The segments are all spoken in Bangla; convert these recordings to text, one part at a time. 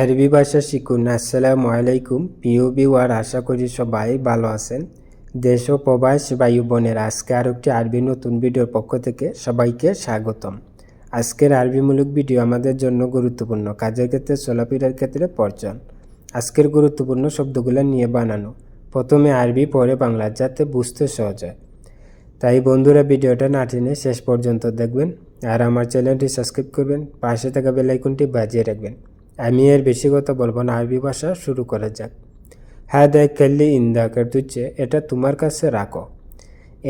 আরবি ভাষা শিখুন আসসালামু আলাইকুম। প্রিয় বিওয়ার আশা করি সবাই ভালো আছেন। দেশ ও প্রবাস বায়ু বোনের, আজকে আর একটি আরবি নতুন ভিডিওর পক্ষ থেকে সবাইকে স্বাগতম। আজকের আরবিমূলক ভিডিও আমাদের জন্য গুরুত্বপূর্ণ। কাজের ক্ষেত্রে, চলাফেরার ক্ষেত্রে পর্যন। আজকের গুরুত্বপূর্ণ শব্দগুলো নিয়ে বানানো। প্রথমে আরবি, পরে বাংলা, যাতে বুঝতে সহজ হয়। তাই বন্ধুরা, ভিডিওটা না টেনে শেষ পর্যন্ত দেখবেন। আর আমার চ্যানেলটি সাবস্ক্রাইব করবেন। পাশে থাকা বেল আইকনটি বাজিয়ে রাখবেন। আমি এর বেশি কথা বলব না আরবি ভাষা শুরু করা যাক। হ্যাঁ দেখ খেললি ইন্দাকের তুচ্ছে এটা তোমার কাছে রাখো।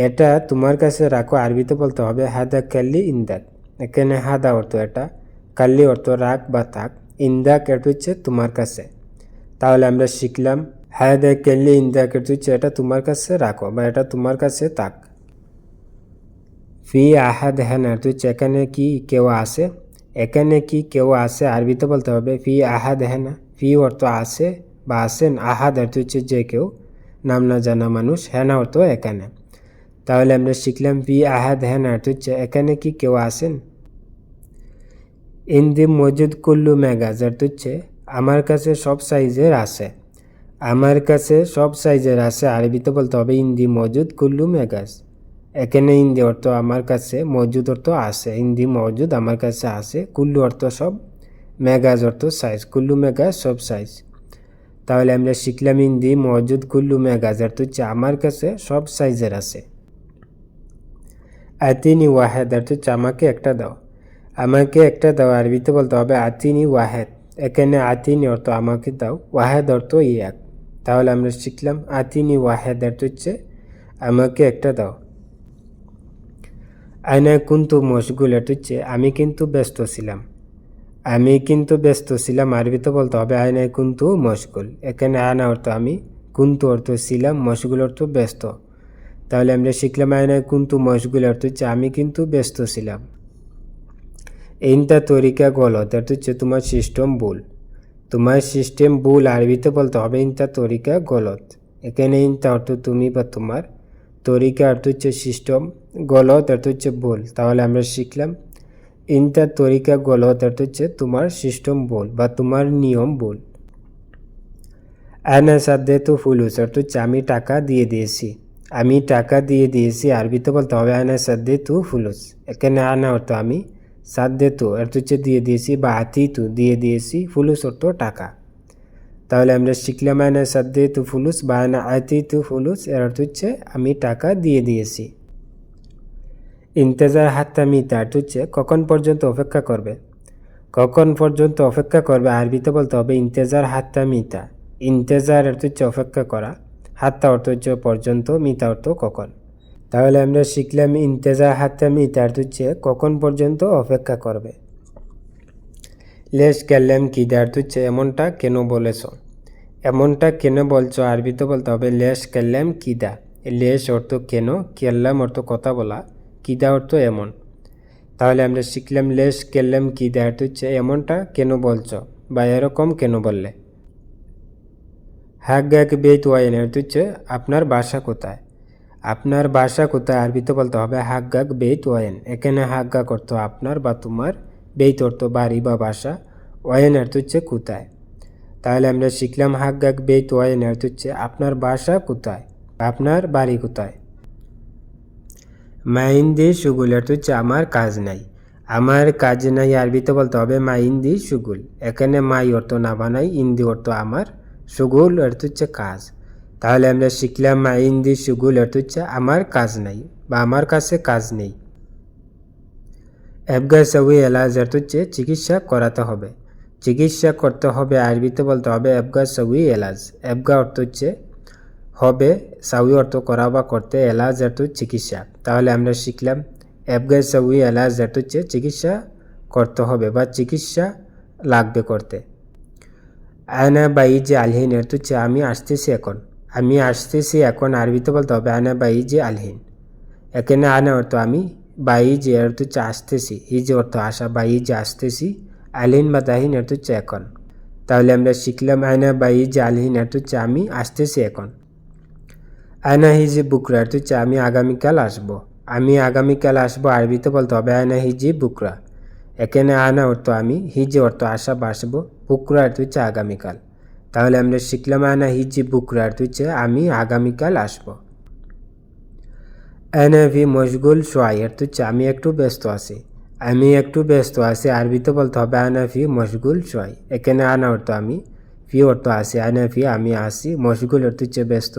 এটা তোমার কাছে রাখো, আরবিতে বলতে হবে হাদা কাল্লি ইন্দাক এখানে হাদা অর্থ এটা, কাল্লি অর্থ রাখ বা থাক ইন্দাক এটা হচ্ছে তোমার কাছে। তাহলে আমরা শিখলাম হ্যাঁ দেখ কাল্লি ইন্দাক এটা হচ্ছে এটা তোমার কাছে রাখো বা এটা তোমার কাছে থাক। ফি আহাদ হ্যান অর্থ হচ্ছে এখানে কি কেউ আছে? এখানে কি কেউ আছে? আরবিতে বলতে হবে, ফি আহাদ হ্যান ফি অর্থ আছে বা আসেন আহাদ, অর্থ হচ্ছে যে কেউ, নাম না জানা মানুষ হ্যানা অর্থ এখানে। তাহলে আমরা শিখলাম ফি আহাদ হ্যান অর্থ হচ্ছে এখানে কি কেউ আসেন ইন্দি মজুদ কুল্লু মেগাজ, অর্থ হচ্ছে আমার কাছে সব সাইজের আছে। আমার কাছে সব সাইজের আছে আরবিতে বলতে হবে ইন্দি মজুদ কুল্লু মেগাজ। এখানে ইন্দি অর্থ আমার কাছে মজুদ অর্থ আছে, হিন্দি মজুদ আমার কাছে আছে, কুল্লু অর্থ সব, মেগাজ অর্থ সাইজ কুল্লু মেগাজ সব সাইজ তাহলে আমরা শিখলাম ইন্দি মজুদ, কুল্লু মেগাজ অর্থ হচ্ছে আমার কাছে সব সাইজের আছে। আতিনি ওয়াহেদ অর্থ হচ্ছে আমাকে একটা দাও। আমাকে একটা দাও, আরবিতে বলতে হবে আতিনি ওয়াহেদ। এখানে আতিনি অর্থ আমাকে দাও, ওয়াহেদ অর্থ ইয়াক তাহলে আমরা শিখলাম আতিনি ওয়াহেদ অর্থ হচ্ছে আমাকে একটা দাও। আয়না কিন্তু মশগুল এটা হচ্ছে আমি কিন্তু ব্যস্ত ছিলাম। আমি কিন্তু ব্যস্ত ছিলাম আরবিতে বলতে হবে, আয়নায় কিন্তু মশগুল। এখানে আয়না অর্থ আমি, কুন্তু অর্থ ছিলাম, মশগুল অর্থ ব্যস্ত। তাহলে আমরা শিখলাম আয়নায় কিন্তু মশগুল অর্থ হচ্ছে আমি কিন্তু ব্যস্ত ছিলাম। ইনটা তরিকা গলত অর্থ হচ্ছে তোমার সিস্টেম ভুল। তোমার সিস্টেম ভুল আরবিতে বলতে হবে ইনটা তরিকা গলত। এখানে ইনটা অর্থ তুমি বা তোমার তরিকা অর্থ হচ্ছে সিস্টেম গলত অর্থ হচ্ছে ভুল তাহলে আমরা শিখলাম ইনটা তরিকা গলত অর্থ হচ্ছে তোমার সিস্টেম ভুল বা তোমার নিয়ম ভুল আনা সাদ্দে তো ফুলুস, অর্থ হচ্ছে আমি টাকা দিয়ে দিয়েছি। আমি টাকা দিয়ে দিয়েছি আরবিতে বলতে হবে আনা সাদ্দে তু ফুলুস। এখানে আনা অর্থ আমি সাদ্দে তু অর্থ হচ্ছে দিয়ে দিয়েছি বা আতি তু দিয়ে দিয়েছি, ফুলুস অর্থ টাকা। তাহলে আমরা শিখলাম আয়না সাদ্দে তু ফুলুস বা আয়না আতি তু ফুলুস এর অর্থ হচ্ছে, আমি টাকা দিয়ে দিয়েছি। ইন্তেজার হাত্তা মিতা অর্থ হচ্ছে, কখন পর্যন্ত অপেক্ষা করবে? কখন পর্যন্ত অপেক্ষা করবে? আরবিতে বলতে হবে, ইন্তেজার হাত্তা মিতা ইন্তেজার অর্থ হচ্ছে, অপেক্ষা করা হাত্তা অর্থ হচ্ছে, পর্যন্ত মিতা অর্থ, কখন তাহলে আমরা শিখলাম, ইন্তেজার হাত্তা মিতা অর্থ হচ্ছে, কখন পর্যন্ত অপেক্ষা করবে? লেশ কেল্লাম কিদা অর্থ হচ্ছে, এমনটা কেন বলেছ? এমনটা কেন বলছো? আরবিতে বলতে হবে, লেশ কেল্লাম কিদা? লেশ অর্থ কেন? কেল্লাম অর্থ কথা বলা। কিদা অর্থ এমন। তাহলে আমরা শিখলাম, লেশ কেল্লাম কিদা? অর্থ হচ্ছে, এমনটা কেন বলছো বা এরকম কেন বললে? হাক গাক বেত ওয়াইন অর্থ হচ্ছে, আপনার বাসা কোথায়? আপনার বাসা কোথায়? আরবিতে বলতে হবে, হাক গাক বেত ওয়াইন। এখানে হাক গাক অর্থ, আপনার বা তোমার। বেত অর্থ, বাড়ি বা বাসা। ওয়াইন অর্থ হচ্ছে, কোথায়? তাহলে আমরা শিখলাম হাক গাক বেত ওয়াইন অর্থ হচ্ছে আপনার বাসা কোথায়? আপনার বাড়ি কোথায়? মাইন্দি সুগুল অর্থ হচ্ছে আমার কাজ নাই। আমার কাজ নাই আরবিতে বলতে হবে মাইন্দি সুগুল। এখানে মাই অর্থ না বানাই ইন্দি অর্থ আমার সুগুল অর্থ হচ্ছে কাজ। তাহলে আমরা শিখলাম মাইন্দি সুগুল অর্থ হচ্ছে আমার কাজ নাই বা আমার কাছে কাজ নেই। সবই এলাজ অর্থ হচ্ছে চিকিৎসা করাতে হবে। চিকিৎসা করতে হবে, আরবিতে বলতে হবে, এবগা সবই এলাজ। এবগা অর্থ হচ্ছে, হবে, সাউই অর্থ করা বা করতে, এলাজ অর্থ চিকিৎসা। তাহলে আমরা শিখলাম, এবগা সাউই এলাজ অর্থ হচ্ছে চিকিৎসা করতে হবে বা চিকিৎসা লাগবে করতে। আয়না বাই যে আলহীন অর্থ হচ্ছে, আমি আসতেছি এখন। আমি আসতেছি এখন আরবিতে বলতে হবে আয়না বাই যে আলহীন। এখানে আনা অর্থ, আমি বাই যে অর্থ হচ্ছে, আসতেছি। এই যে অর্থ, আসা বাই যে আসতেছি। আলহিন বা দাহিন অর্থ হচ্ছে এখন। তাহলে আমরা শিখলাম আয়না বাই যে আলহিন অর্থ হচ্ছে আমি আসতেছি এখন। আয়না হিজি বুকরা অর্থ হচ্ছে আমি আগামীকাল আসব। আমি আগামীকাল আসব আরবিতে বলতে হবে আয়না হিজি বুকরা। এখানে আনা অর্থ আমি হিজি অর্থ আসা বা আসব, বুকরা অর্থ হচ্ছে আগামীকাল। তাহলে আমরা শিখলাম আনা হিজি বুকরা অর্থ হচ্ছে আমি আগামীকাল আসব। ভি মশগুল সোয়াই অর্থ হচ্ছে আমি একটু ব্যস্ত আছি। আমি একটু ব্যস্ত আছি আরবিতে বলতে হবে আনা ফি, মশগুল সোয়াই এখানে আনা অর্থ আমি, ফি অর্থ আসি আনা ফি, আমি আসি মশগুল অর্থ হচ্ছে ব্যস্ত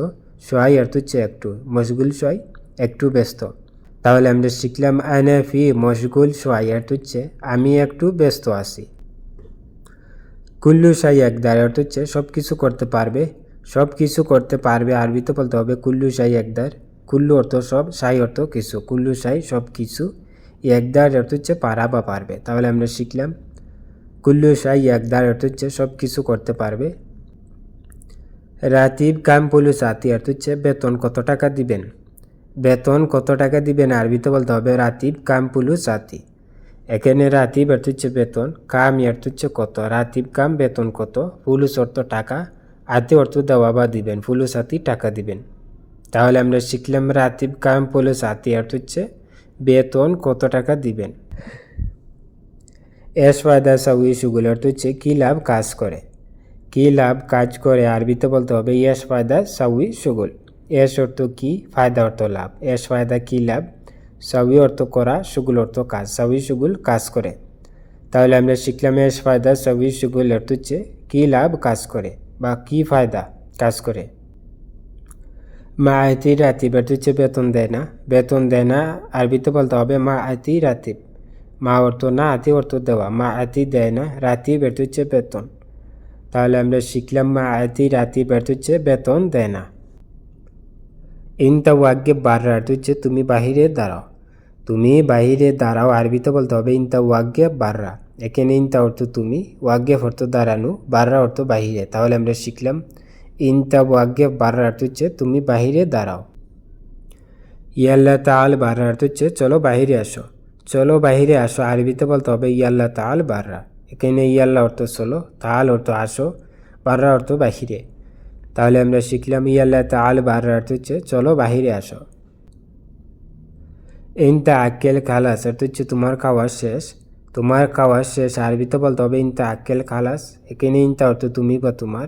সোয়াই অর্থ হচ্ছে একটু। মশগুল সোয়াই একটু ব্যস্ত। তাহলে আমরা শিখলাম আনা ফি, মশগুল সোয়াই অর্থ হচ্ছে, আমি একটু ব্যস্ত আছি। কুল্লু সাই একদার অর্থ হচ্ছে সব কিছু করতে পারবে সব কিছু করতে পারবে আরবিতে বলতে হবে, কুল্লু সাই একদার কুল্লু অর্থ সব, সাই অর্থ কিছু। কুল্লু সাই সব কিছু একদার অর্থ হচ্ছে পারা বা পারবে। তাহলে আমরা শিখলাম, কুল্লু সাই একদার অর্থ হচ্ছে সব কিছু করতে পারবে। রাতিব কাম পুলু সাথী অর্থ হচ্ছে বেতন কত টাকা দিবেন? বেতন কত টাকা দিবেন? আরবিতে বলতে হবে রাতিব কাম পুলু সাথী এখানে রাতিব অর্থ হচ্ছে বেতন, কাম অর্থ হচ্ছে কত? রাতিব কাম বেতন কত? পুলুস অর্থ টাকা। আতি অর্থ দেওয়া বা দিবেন পুলুস আতি টাকা দিবেন। তাহলে আমরা শিখলাম রাতিব কাম পুলুস আতি অর্থ হচ্ছে বেতন কত টাকা দিবেন? এস ফায়দা সাউই সুগুল অর্থ হচ্ছে কী লাভ কাজ করে? কী লাভ কাজ করে আরবিতে বলতে হবে ইয়াস ফায়দা সাউই সুগুল এস অর্থ কি? ফায়দা অর্থ লাভ। এস ফায়দা কী লাভ? সাউই অর্থ করা, সুগুল অর্থ কাজ। সাউই সুগুল কাজ করে। তাহলে আমরা শিখলাম এস ফায়দা সাউই সুগুল অর্থ হচ্ছে কী লাভ কাজ করে বা কী ফায়দা কাজ করে? মা আয়তি রাতিব অর্থ হচ্ছে বেতন দেয় না। বেতন দেয় না, আরবিতে বলতে হবে মা আয়তি রাতিব। মা অর্থ না, আতি অর্থ দেওয়া। মা আতি দেয় না, রাতিব অর্থ হচ্ছে বেতন। তাহলে আমরা শিখলাম মা আয়তি রাতিব অর্থ হচ্ছে বেতন দেয় না। ইনতা ওয়াগ্যে বাররা অর্থ হচ্ছে তুমি বাহিরে দাঁড়াও। তুমি বাহিরে দাঁড়াও, আরবিতে বলতে হবে ইনতা ওয়াগ্যে বাররা। এখানে ইনতা অর্থ তুমি ওয়াগ্যে অর্থ দাঁড়ানো, বাররা অর্থ বাহিরে। তাহলে আমরা শিখলাম ইনতা ওয়াগ্যে বাররা অর্থ হচ্ছে তুমি বাহিরে দাঁড়াও। ইয়াল্লা তাল বাররা অর্থ হচ্ছে চলো বাহিরে আসো। চলো বাহিরে আসো, আরবিতে বলতে হবে ইয়াল্লা তাল বাররা। এখানে ইয়াল্লা অর্থ চলো তাল অর্থ আসো, বাররা অর্থ বাহিরে। তাহলে আমরা শিখলাম ইয়াল্লা তাল বাররা অর্থ হচ্ছে চলো বাহিরে আসো। ইনতা আক্কেল খালাস অর্থ হচ্ছে তোমার খাওয়া শেষ। তোমার খাওয়া শেষ, আরবিতে বলতে হবে ইনতা আক্কেল খালাস। এখানে ইনতা অর্থ তুমি বা তোমার।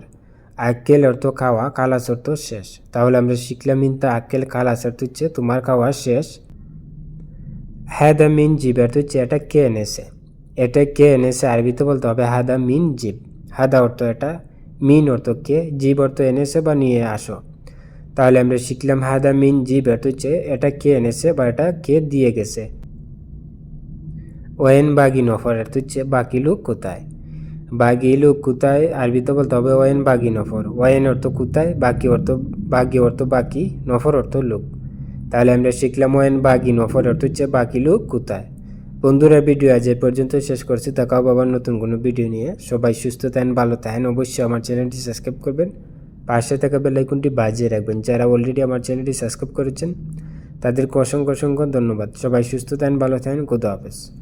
আক্কেল অর্থ খাওয়া খালাস অর্থ শেষ। তাহলে আমরা শিখলাম ইনতা আক্কেল খালাস অর্থ হচ্ছে তোমার খাওয়া শেষ। হ্যাদা মিন জিব অর্থ হচ্ছে এটা কে এনেছে? এটা কে এনেছে? আরবিতে বলতে হবে হাদা মিন জিব। হাদা অর্থ এটা, মিন অর্থ কে, জিব অর্থ এনেছে বা নিয়ে আসো। তাহলে আমরা শিখলাম হাদা মিন জিব অর্থ হচ্ছে এটা কে এনেছে বা এটা কে দিয়ে গেছে। ওয়েন বাগি নফর অর্থ হচ্ছে বাকি লোক কোথায়? বাগি লোক কোথায়? আরবিতে বলতে হবে ওয়েন বাগি নফর। ওয়েন অর্থ কোথায়? বাকি অর্থ বাকি অর্থ বাকি, নফর অর্থ লোক। তাহলে আমরা শিখলাম ওয়েন বাগি নফর অর্থ হচ্ছে বাকি লোক কোথায়। বন্ধুরা, ভিডিও আজ এ পর্যন্ত শেষ করছি। তাকাও আবার নতুন কোনো ভিডিও নিয়ে। সবাই সুস্থ থাকেন, ভালো থাকেন। অবশ্যই আমার চ্যানেলটি সাবস্ক্রাইব করবেন। পাশে থাকা বেলাইকনটি বাজিয়ে রাখবেন। যারা অলরেডি আমার চ্যানেলটি সাবস্ক্রাইব করেছেন, তাদেরকে অসংখ্য অসংখ্য ধন্যবাদ। সবাই সুস্থ থাকেন, ভালো থাকেন। খুদা হাফেজ।